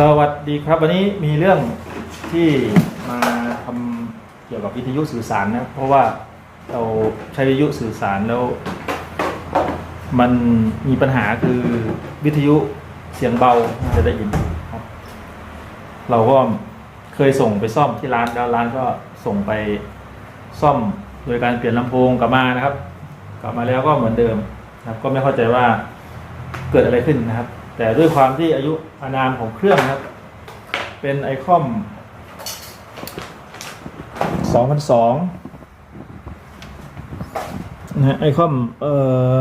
สวัสดีครับวันนี้มีเรื่องที่มาทำเกี่ยวกับวิทยุสื่อสารนะ เพราะว่าเราใช้วิทยุสื่อสารแล้ว มันมีปัญหาคือวิทยุเสียงเบาจะได้ยินครับ เราก็เคยส่งไปซ่อมที่ร้านแล้วร้านก็ส่งไปซ่อมโดยการเปลี่ยนลำโพงกลับมานะครับ กลับมาแล้วก็เหมือนเดิมนะครับ ก็ไม่เข้าใจว่าเกิดอะไรขึ้นนะครับ แต่ด้วยความที่อายุอานามของเครื่องครับ เป็นไอคอม2002นะฮะไอคอมเอ่อ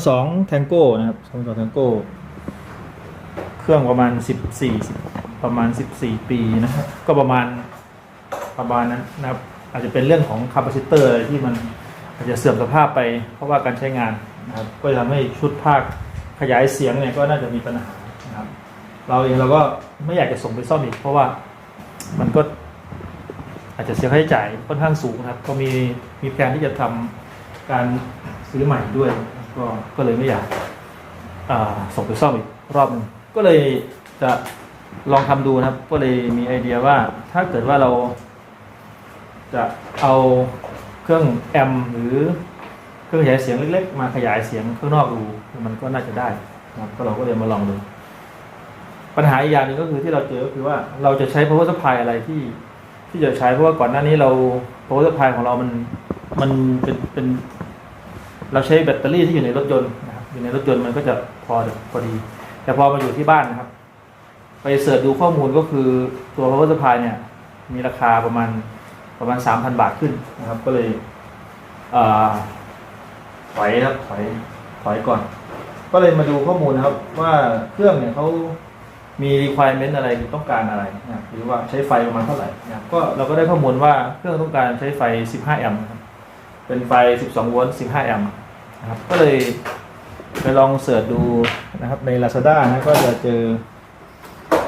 2002แทงโก้นะครับ2002แทงโก้เครื่องประมาณ 14 ประมาณ 14 ปีนะครับ ก็ประมาณประมาณนั้นนะครับ อาจจะเป็นเรื่องของคาปาซิเตอร์ที่มันอาจจะเสื่อมสภาพไปเพราะว่าการใช้งาน นะครับก็จะทำให้ชุดภาคขยายเสียงเนี่ยก็น่าจะมีปัญหานะครับ เราเองเราก็ไม่อยากจะส่งไปซ่อมอีก เพราะว่ามันก็อาจจะเสียค่าใช้จ่ายค่อนข้างสูงนะครับ ก็มีมีแผนที่จะทำการซื้อใหม่ด้วย ก็ก็เลยไม่อยากส่งไปซ่อมอีกรอบหนึงก็เลยจะลองทำดูนะครับ ก็เลยมีไอเดียว่าถ้าเกิดว่าเราจะเอาเครื่องแอมหรือ เครื่องขยายเสียงเล็ก ๆ มาขยายเสียงข้างนอกดูมันก็น่าจะได้นะครับก็เราก็เลยมาลองดู ปัญหาอีกอย่างหนึงก็คือที่เราเจอก็คือว่าเราจะใช้ power supply อะไรที่ที่จะใช้เพราะว่าก่อนหน้านี้เรา power supply ของเรามันมันเป็นเป็น เราใช้แบตเตอรี่ที่อยู่ในรถยนต์นะครับอยู่ในรถยนต์มันก็จะพอพอดี แต่พอมาอยู่ที่บ้านนะครับ ไปเสิร์ชดูข้อมูลก็คือตัว power supply เนี่ย มีราคาประมาณประมาณสามพันบาทขึ้นนะครับ ก็เลยเอ่อ ถอยครับถอยถอยก่อน ก็เลยมาดูข้อมูลนะครับ ว่าเครื่องเนี่ยเขามี requirement อะไรต้องการอะไรนะหรือว่าใช้ไฟประมาณเท่าไหร่นะก็เราก็ได้ข้อมูลว่าเครื่องต้องการใช้ไฟ 15 แอมป์เป็นไฟ 12 โวลต์ 15 แอมป์นะครับก็เลยไปลองเสิร์ชดูนะครับใน Lazada นะก็จะเจอ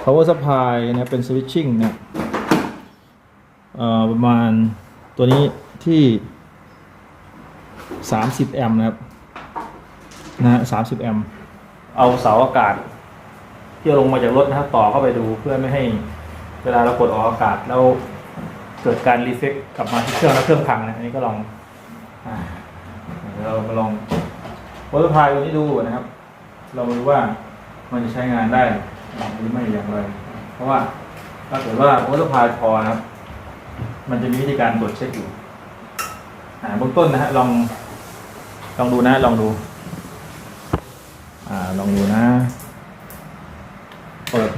power supply นะเป็น switching เนี่ยประมาณตัวนี้ที่ 30 แอมป์นะครับนะฮะ30 แอมป์เอาเสาอากาศ ที่ลงมาจากรถนะครับ ต่อเข้าไปดูเพื่อไม่ให้เวลาเรากดออกอากาศแล้วเกิดการรีเฟกกลับมาที่เครื่องแล้วเครื่องพังนะอันนี้ก็ลองอ่าเดี๋ยวเรามาลองวอเตอร์พายตัวนี้ดูนะครับ เรามาดูว่ามันจะใช้งานได้หรือไม่อย่างไร เพราะว่าถ้าเกิดว่าวอเตอร์พายพอนะครับ มันจะมีวิธีการตรวจเช็คอยู่อ่าเบื้องต้นนะฮะลอง ลองดูนะ ลองดู อ่า ลองดูนะ เปิด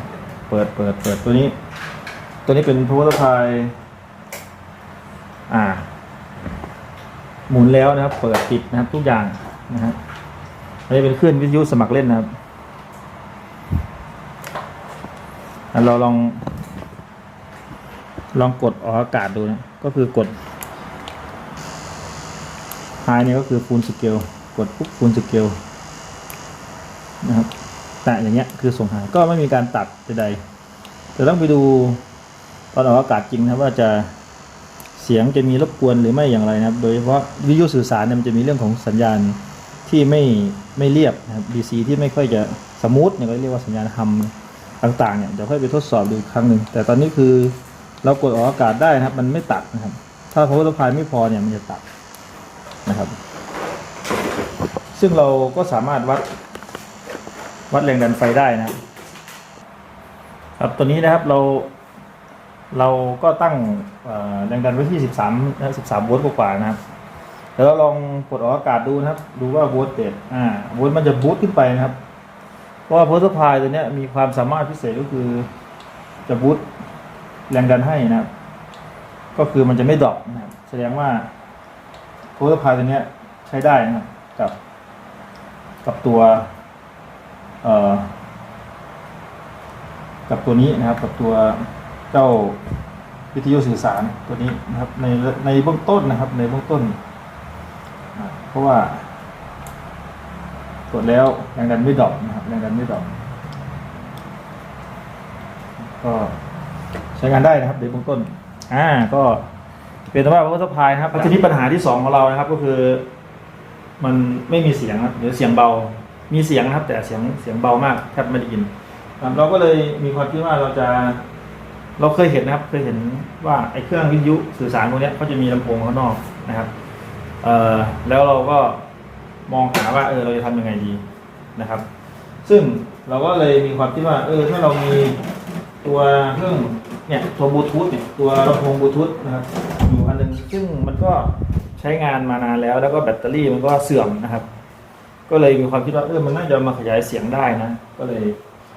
เปิด เปิด เปิดตัวนี้ ตัวนี้เป็น power supply อ่า หมุนแล้วนะครับ เปิดปิดนะครับ ทุกอย่างนะฮะอันนี้เป็นคลื่นวิทยุสมัครเล่นนะครับ เราลอง ลองกดออกอากาศดูนะ ก็คือกด ไฮเนี่ยก็คือฟูลสเกลกดปุ๊บฟูลสเกลนะครับแต่อย่างเงี้ยคือส่งหายก็ไม่มีการตัดใดๆแต่ต้องไปดูตอนออกอากาศจริงนะว่าจะเสียงจะมีรบกวนหรือไม่อย่างไรนะครับ โดยเฉพาะวิทยุสื่อสารเนี่ยมันจะมีเรื่องของสัญญาณที่ไม่ไม่เรียบนะครับ DC ที่ไม่ค่อยจะสมูทเนี่ยก็เรียกว่าสัญญาณฮัมต่างๆเนี่ยเดี๋ยวค่อยไปทดสอบดูอีกครั้งหนึ่งแต่ตอนนี้คือเรากดออกอากาศได้นะครับ มันไม่ตัดนะครับ ถ้า power supply ไม่พอเนี่ยมันจะตัด นะครับ ซึ่งเราก็สามารถวัดวัดแรงดันไฟได้นะครับครับตัวนี้นะครับเราเราก็ตั้งแรงดันไว้ที่ 13นะ13โวลต์กว่าๆนะครับเดี๋ยวเราลองกดออกอากาศดูนะครับ ดูว่าโวลต์เต็อ่าโวลต์มันจะบูตขึ้นไปนะครับ เพราะว่า power supply ตัวนี้มีความสามารถพิเศษก็คือจะบูตแรงดันให้นะครับ ก็คือมันจะไม่ดรอปนะครับ แสดงว่า power supply ตัวเนี้ยใช้ได้นะกับ กับตัว เอ่อ กับตัวนี้นะครับ กับตัวเจ้าวิทยุสื่อสารตัวนี้นะครับ ในในเบื้องต้นนะครับ ในเบื้องต้น เพราะว่ากดแล้วแรงดันไม่ดรอปนะครับแรงดันไม่ดรอปก็ใช้งานได้นะครับในเบื้องต้น อ่าก็ เป็นแต่ว่าพัสพายครับทีนี้ปัญหาที่สองของเรานะครับ ก็คือ มันไม่มีเสียงครับหรือเสียงเบา มีเสียงนะครับ แต่เสียงเสียงเบามากแทบไม่ได้ยินเราก็เลยมีความคิดว่าเราจะ เราเคยเห็นนะครับ เคยเห็นว่าไอ้เครื่องวิทยุสื่อสารพวกนี้เขาจะมีลำโพงข้างนอกนะครับเอ่อแล้วเราก็มองหาว่า เออเราจะทำยังไงดีนะครับ ซึ่งเราก็เลยมีความคิดว่า เออถ้าเรามีตัวเครื่อง เนี่ยตัวบลูทูธเนี่ยตัวลำโพงบลูทูธนะครับอยู่อันหนึงซึ่งมันก็ใช้งานมานานแล้ว แล้วก็แบตเตอรี่มันก็เสื่อมนะครับ ก็เลยมีความคิดว่าเออมันน่าจะมาขยายเสียงได้นะ ก็เลย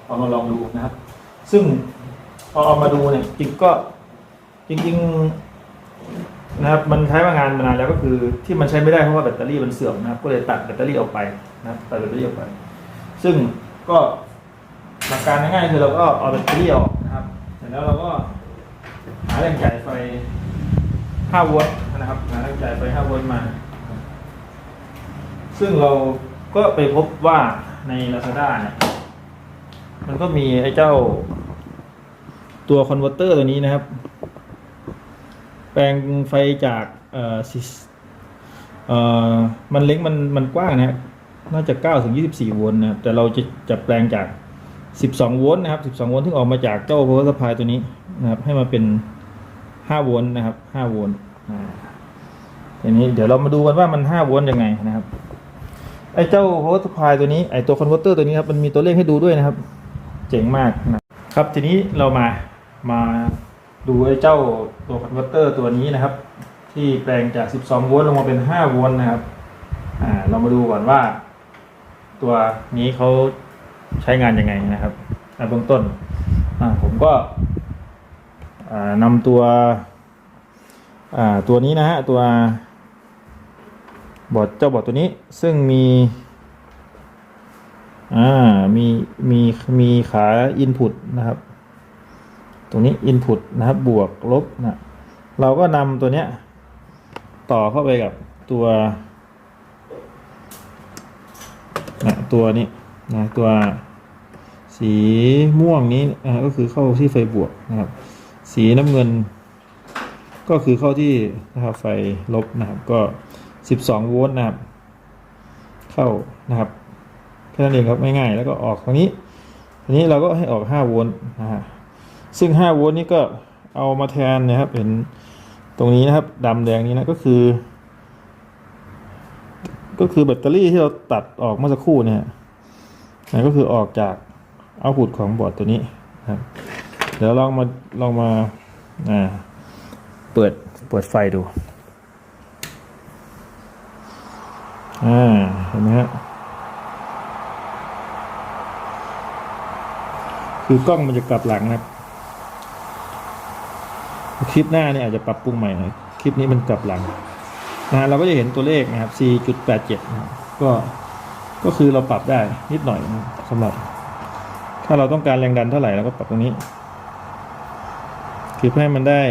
เอามาลองดูนะครับ ซึ่งพอเอามาดูเนี่ยจริงก็จริงๆนะครับมันใช้มางานมานานแล้วก็คือที่มันใช้ไม่ได้เพราะว่าแบตเตอรี่มันเสื่อมนะครับ ก็เลยตัดแบตเตอรี่ออกไปนะตัดแบตเตอรี่ออกไป ซึ่งก็หลักการง่ายๆคือเราก็เอาแบตเตอรี่ออก ร็จแล้วเราก็หาแรงจ่ายไฟ5โวลต์นะครับหาแรงจ่ายไฟ5โวลต์มา ซึ่งเราก็ไปพบว่าใน Lazada เนี่ยมันก็มีไอ้เจ้า ตัวคอนเวอร์เตอร์ตัวนี้นะครับ แปลงไฟจากเอ่อซิเอ่อมันเล็กมันมันกว้างนะครับน่าจะ9ถึง24โวลต์นะครับแต่เราจะจะแปลงจาก 12 โวลต์นะครับ 12 โวลต์ที่ออกมาจากเจ้า power supply ตัวนี้นะครับ ให้มาเป็น 5 โวลต์นะครับ 5 โวลต์อ่าทีนี้เดี๋ยวเรามาดูกันว่ามัน 5 โวลต์ยังไงนะครับ ไอ้เจ้า power supply ตัวนี้ ไอ้ตัว converter ตัวนี้ครับ มันมีตัวเลขให้ดูด้วยนะครับ เจ๋งมากนะครับ ทีนี้เรามา มาดูไอ้เจ้าตัว converter ตัวนี้นะครับ ที่แปลงจาก 12 โวลต์ลงมาเป็น 5 โวลต์นะครับ อ่า เรามาดูก่อนว่า ตัวนี้เขา ใช้งานยังไงนะครับเบื้องต้นผมก็นำตัวตัวนี้นะฮะตัวบอร์ดเจ้าบอร์ดตัวนี้ซึ่งมีอ่ามีมีมีขา input นะครับ ตรงนี้ input นะครับบวกลบนะเราก็นำตัวเนี้ยต่อเข้าไปกับตัวนะตัวนี้ นะตัวสีม่วงนี้นะก็คือเข้าที่ไฟบวกนะครับ สีน้ำเงิน ก็คือเข้าที่นะครับไฟลบนะครับก็ 12 โวลต์นะครับ เข้านะครับแค่นั้นเองครับง่ายๆแล้วก็ออกตรงนี้ทีนี้เราก็ให้ออก 5 โวลต์นะฮะซึ่ง 5 โวลต์นี้ก็เอามาแทนนะครับเห็นตรงนี้นะครับดำแดงนี้นะก็คือ ก็คือแบตเตอรี่ที่เราตัดออกเมื่อสักครู่เนี่ย นะก็คือออกจากเอาพุตของบอร์ดตัวนี้ครับเดี๋ยวลองมาลองมาอ่าเปิดเปิดไฟดูอ่าเห็นไหมฮะคือกล้องมันจะกลับหลังนะครับคลิปหน้าเนี่ยอาจจะปรับปรุงใหม่หน่อยคลิปนี้มันกลับหลังนะเราก็จะเห็นตัวเลขนะครับ 4.87 ก็ ก็คือเราปรับได้นิดหน่อยสำหรับ ถ้าเราต้องการแรงดันเท่าไหร่เราก็ปรับตรงนี้คือเพื่อให้มันได้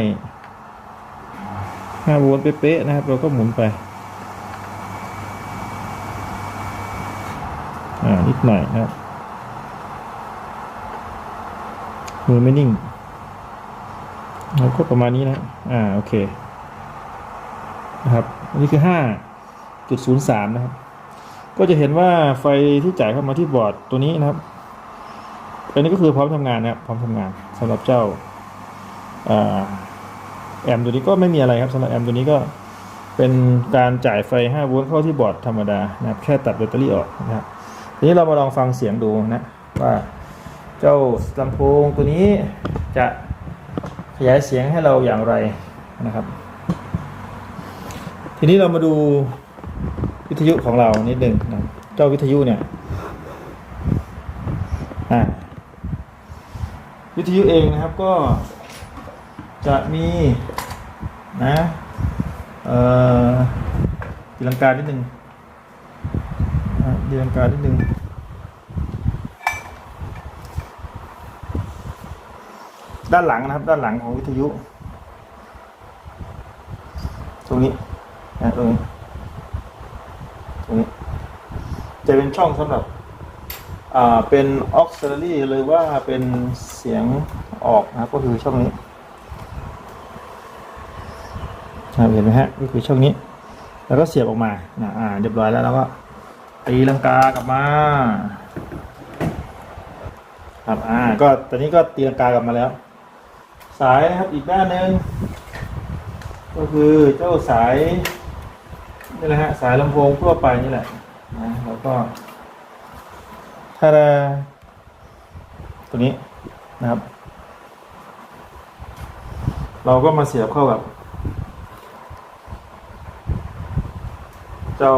5โวลต์เป๊ะๆนะครับ เราก็หมุนไปอ่านิดหน่อยนะครับมือไม่นิ่งเราก็ประมาณนี้นะอ่าโอเคนะครับอันนี้คือ 5.03 นะครับ ก็จะเห็นว่าไฟที่จ่ายเข้ามาที่บอร์ดตัวนี้นะครับอันนี้ก็คือพร้อมทำงานนะครับพร้อมทำงานสำหรับเจ้าอแอมตัวนี้ก็ไม่มีอะไรครับสำหรับแอมตัวนี้ก็เป็นการจ่ายไฟ5โวลต์เข้าที่บอร์ดธรรมดานะครับแค่ตัดแบตเตอรี่ออกนะครับทีนี้เรามาลองฟังเสียงดูนะว่าเจ้าลำโพงตัวนี้จะขยายเสียงให้เราอย่างไรนะครับ ทีนี้เรามาดู ทยุของเรานิดหนึ่งนะเจ้าวิทยุเนี่ยอ่าวิทยุเองนะครับก็จะมีนะเอ่อตีลังกานิดหนึ่งดีลังกานิดนึงด้านหลังนะครับ ด้านหลังของวิทยุ ตรงนี้นะตรงนี้ ตรงนี้ จะเป็นช่องสำหรับ อ่า เป็นออกซิล a รี่หรือว่าเป็นเสียงออกนะครับ ก็คือช่องนี้นะเห็นไหมฮะก็คือช่องนี้ แล้วก็เสียบออกมานะอ่าเรียบร้อยแล้วแล้วก็ตีลังกากลับมาครับอ่าก็ตอนนี้ก็ตีลังกากลับมาแล้ว สายนะครับอีกด้านหนึ่งก็คือเจ้าสาย นี่แหละฮะสายลำโพงทั่วไปนี่แหละนะแล้วก็ถ้าตัวนี้นะครับ เราก็มาเสียบเข้ากับ เจ้า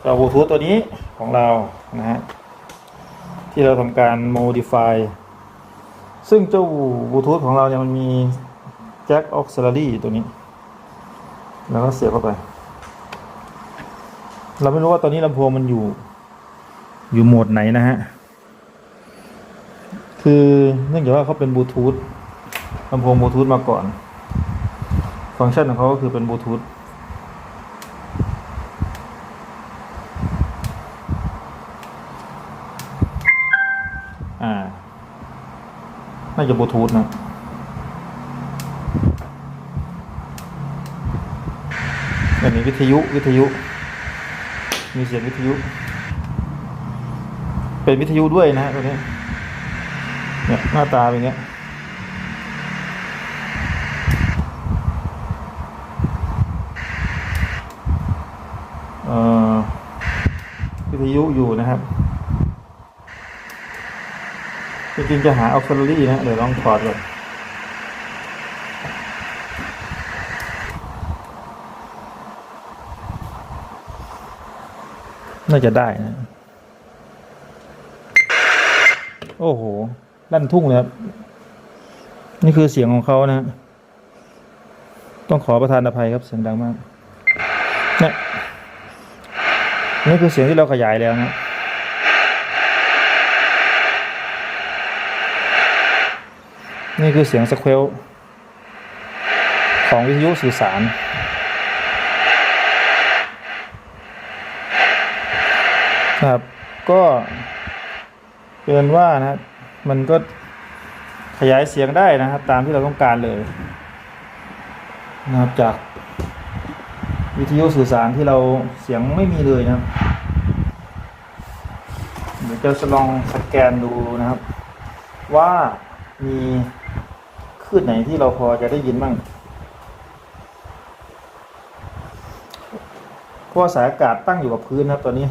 เจ้าบลูทูธตัวนี้ของเรานะฮะที่เราทำการ modify ซึ่งเจ้าบลูทูธของเราเนี่ยมันมีแจ็คออกซิล a รีตัวนี้ แล้วก็เสียบเข้าไป เราไม่รู้ว่าตอนนี้ลำโพงมันอยู่ อยู่โหมดไหนนะฮะ คือเนื่องจากว่าเขาเป็นบลูทูธลำโพงบลูทูธมาก่อน ฟังก์ชันของเขาก็คือเป็นบลูทูธอ่าน่าจะบลูทูธนะ อันนี้วิทยุวิทยุ มีเสียงวิทยุ เป็นวิทยุด้วยนะฮะตัวนี้เนี่ยหน้าตาเป็นอย่างเงี้ยวิทยุอยู่นะครับจริงๆจะหาอ u ก i l รี่นะเดี๋ยวลองถอดเลย น่าจะได้นะ โอ้โห ลั่นทุ่งเลยครับ นี่คือเสียงของเขานะ ต้องขอประทานอภัยครับเสียงดังมากนี่นี่คือเสียงที่เราขยายแล้วนะนี่คือเสียงสเควลของวิทยุสื่อสาร ครับ ก็เป็นว่านะ มันก็ขยายเสียงได้นะครับ ตามที่เราต้องการเลยนะครับจากวิทยุสื่อสารที่เราเสียงไม่มีเลยนะครับ เดี๋ยวจะลองสแกนดูนะครับ ว่ามีคลื่นไหนที่เราพอจะได้ยินบ้างเพราะว่าสายอากาศตั้งอยู่กับพื้นนะครับตอนนี้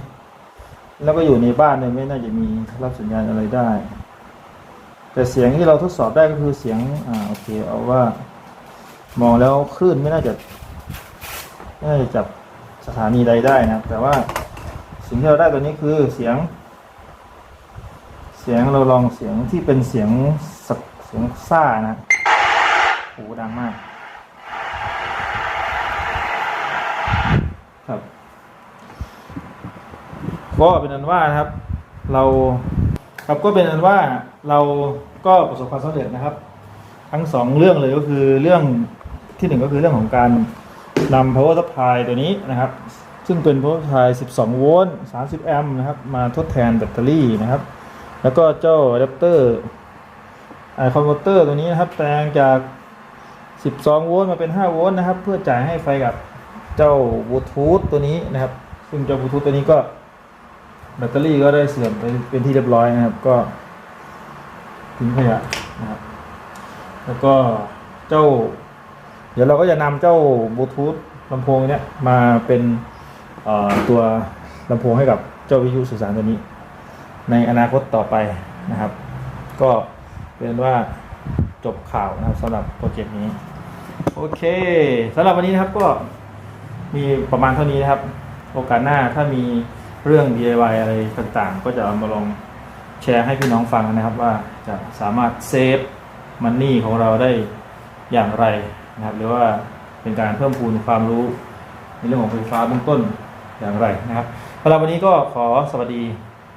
แล้วก็อยู่ในบ้านเนี่ยไม่น่าจะมีรับสัญญาณอะไรได้ แต่เสียงที่เราทดสอบได้ก็คือเสียงอ่าโอเคเอาว่า มองแล้วคลื่นไม่น่าจะไม่น่าจะจับสถานีใดได้นะแต่ว่าสิ่งที่เราได้ตัวนี้คือเสียง เสียงเราลองเสียงที่เป็นเสียงสักเสียงซ่านะโอ้โหดังมาก ครับ ก็เป็นอันว่านะครับ เราครับก็เป็นอันว่าเราก็ประสบความสำเร็จนะครับ ทั้งสองเรื่องเลยก็คือเรื่องที่หนึ่งก็คือเรื่องของการนำ power supply ตัวนี้นะครับ ซึ่งเป็น power supply 12 โวลต์ 30 แอมป์นะครับ มาทดแทนแบตเตอรี่นะครับ แล้วก็เจ้าอะแดปเตอร์ไอคอนเวอร์เตอร์ตัวนี้นะครับแปลงจาก 12 โวลต์มาเป็น 5 โวลต์นะครับ เพื่อจ่ายให้ไฟกับเจ้าบลูทูธตัวนี้นะครับ ซึ่งเจ้าบลูทูธตัวนี้ก็ แบตเตอรี่ก็ได้เสื่อมไปเป็นที่เรียบร้อยนะครับ ก็ทิ้งขยะนะครับ แล้วก็เจ้า เดี๋ยวเราก็จะนำเจ้าบลูทูธลำโพงเนี้ยมาเป็นตัวลำโพงให้กับเจ้าวิทยุสื่อสารตัวนี้ ในอนาคตต่อไปนะครับ ก็เป็นว่าจบข่าวนะครับสำหรับโปรเจกต์นี้ โอเคสำหรับวันนี้นะครับก็มีประมาณเท่านี้นะครับ โอกาสหน้าถ้ามี เรื่อง DIY อะไรต่างๆ ก็จะเอามาลองแชร์ให้พี่น้องฟังนะครับว่าจะสามารถเซฟมันนี่ของเราได้อย่างไรนะครับ หรือว่าเป็นการเพิ่มพูนความรู้ในเรื่องของไฟฟ้าเบื้องต้นอย่างไรนะครับสำหรับวันนี้ก็ขอสวัสดี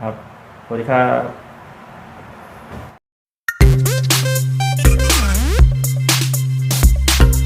ครับสวัสดีครับ